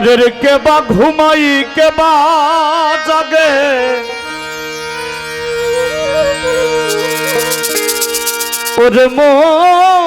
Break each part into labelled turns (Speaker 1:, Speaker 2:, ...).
Speaker 1: ঘরের কেবা ঘুমাই কেবা জাগে। ওরে মন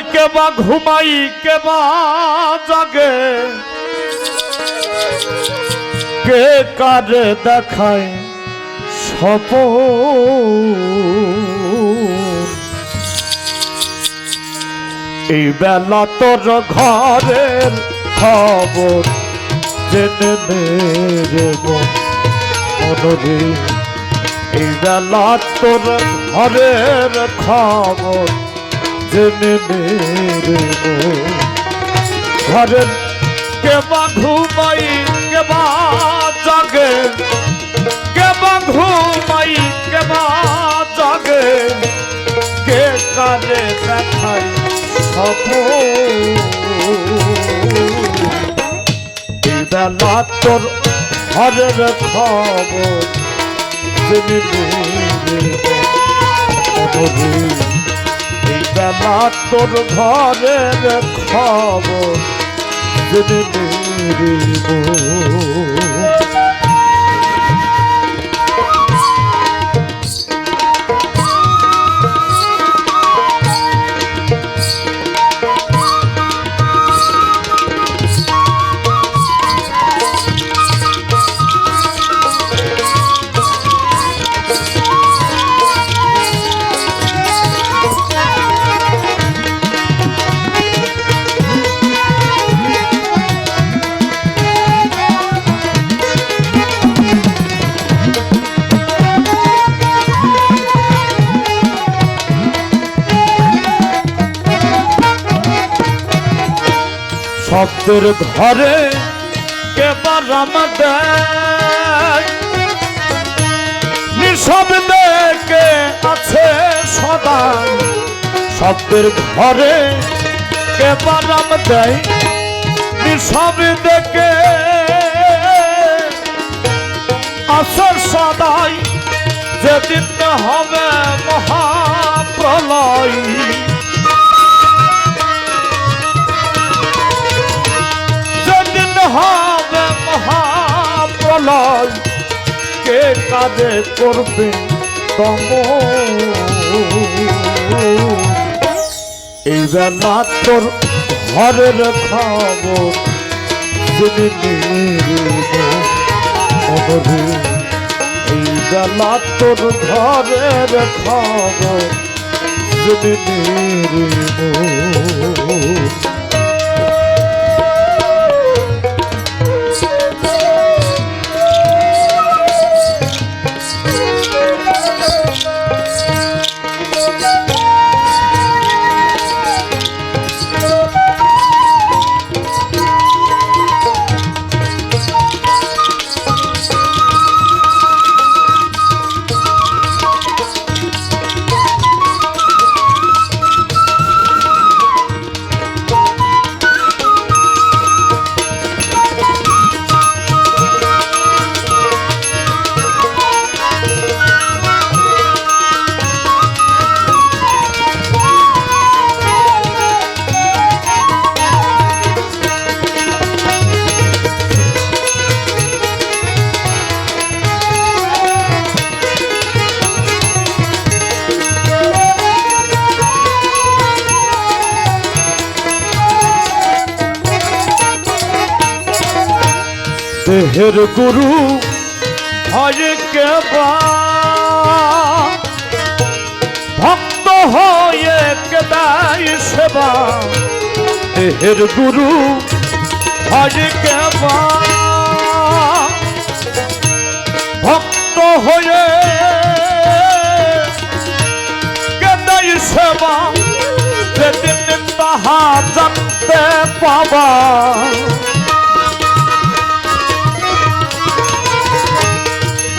Speaker 1: ঘরের কেবা ঘুমাই কেবা জাগে? কে কারে দেখায় সপ এই বেলা তোর ঘরের খবর জেনে নেব মনরে। এই বেলা তোর ঘরের খবর জেনে নেব ঘরের কেবা ঘুমাই কেবা জাগে। কেবা ঘুমাই কেবা জাগে। কে কারে দেখাই বেলা তোর ঘরের খবর বেলা তোর ঘরের খবর। জেনে নেব শব্দের ঘরে কেবার নিঃশব্দে কে আছে সদা শব্দের ঘরে কেবার আমাদের? নিঃশব্দে কে আছে সদাই। যেদিন হবে মহাপ্রলয় কাজে করবে তম। এই বেলা তোর ঘরের খবর এই বেলা তোর ঘরের খবর জেনে দেহের গুরু হয় কেবা। ভক্ত হয়ে কেদাই সেবা, দেহের গুরু কেবা। ভক্ত হয়ে কেদাই সেবা, যেদিন তাহা জানতে পাবা।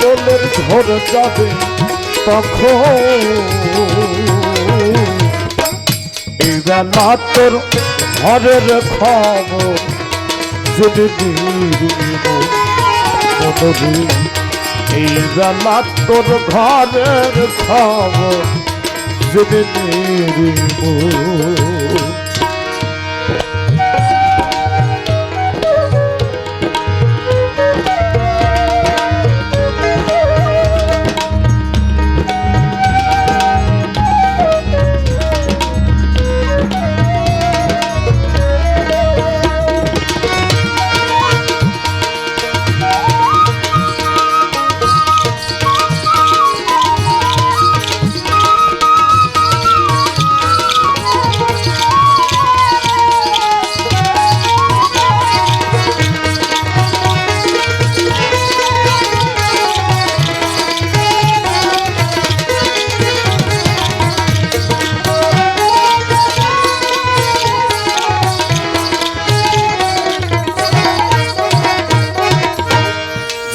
Speaker 1: তোলের ঘর যাবে তখন। তোর ঘরের খবর যদি এই বেলা তোর ঘরের খবর যদি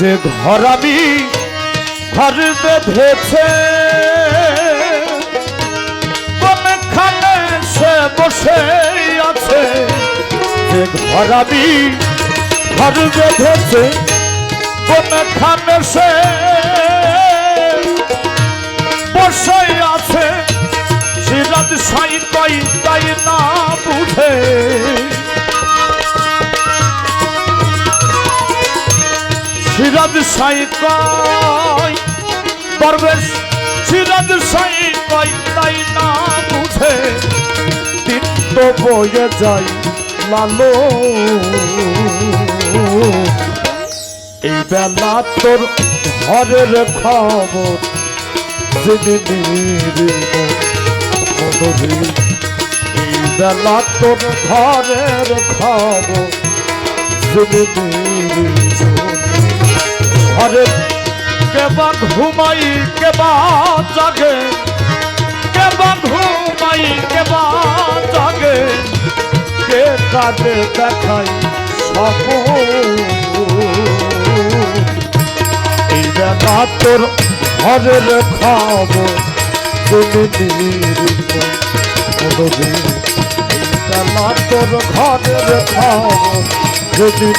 Speaker 1: যে ঘর আমি, ঘর বেঁধেছে। কোনখানে সে বসে আছে। যে ঘর আমি, ঘর বেঁধেছে কোনখানে সে বসে আছে। সিরাজ সাই তাই তাই না বুঝে। সাই কয় পরবেশ সাই কয়, তাই না বুঝে? দিন তো বয়ে যায় লালো। এই বেলা তোর ঘরের খবর এই বেলা তোর ঘরের খবর জেনে নিরিব ঘরে কেবা ঘুমাই, কেবা জাগে। কেবা ঘুমাই, কেবা জাগে। কে কাজে দেখাই সপ এই বেলা তোর ঘরের খবর তুমি তোর ঘরের খবর যদি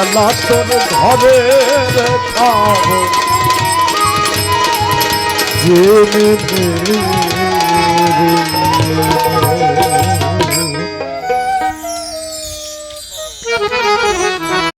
Speaker 1: বেলা তোর ঘরের খবর জেনে নিরিব